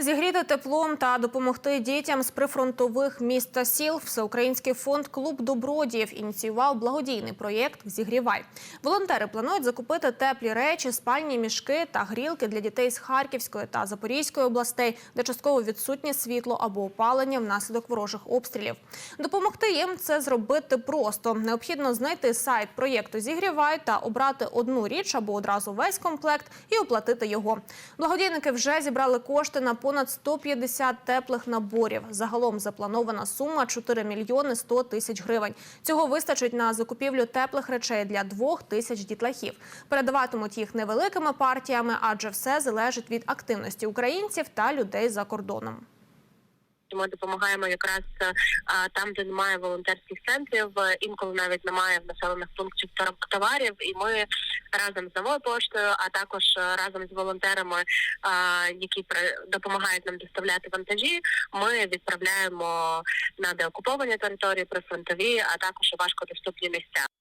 Зігріти теплом та допомогти дітям з прифронтових міст та сіл Всеукраїнський фонд Клуб Добродіїв ініціював благодійний проєкт Зігрівай. Волонтери планують закупити теплі речі, спальні мішки та грілки для дітей з Харківської та Запорізької областей, де частково відсутнє світло або опалення внаслідок ворожих обстрілів. Допомогти їм це зробити просто. Необхідно знайти сайт проєкту Зігрівай та обрати одну річ або одразу весь комплект і оплатити його. Благодійники вже зібрали кошти на понад 150 теплих наборів. Загалом запланована сума 4 мільйони 100 тисяч гривень. Цього вистачить на закупівлю теплих речей для двох тисяч дітлахів. Передаватимуть їх невеликими партіями, адже все залежить від активності українців та людей за кордоном. Ми допомагаємо якраз е, там, де немає волонтерських центрів, е, інколи навіть немає в населених пунктів товарів, і ми разом з новою поштою, а також е, разом з волонтерами, які допомагають нам доставляти вантажі. Ми відправляємо на деокуповані території, прифронтові, а також важкодоступні місця.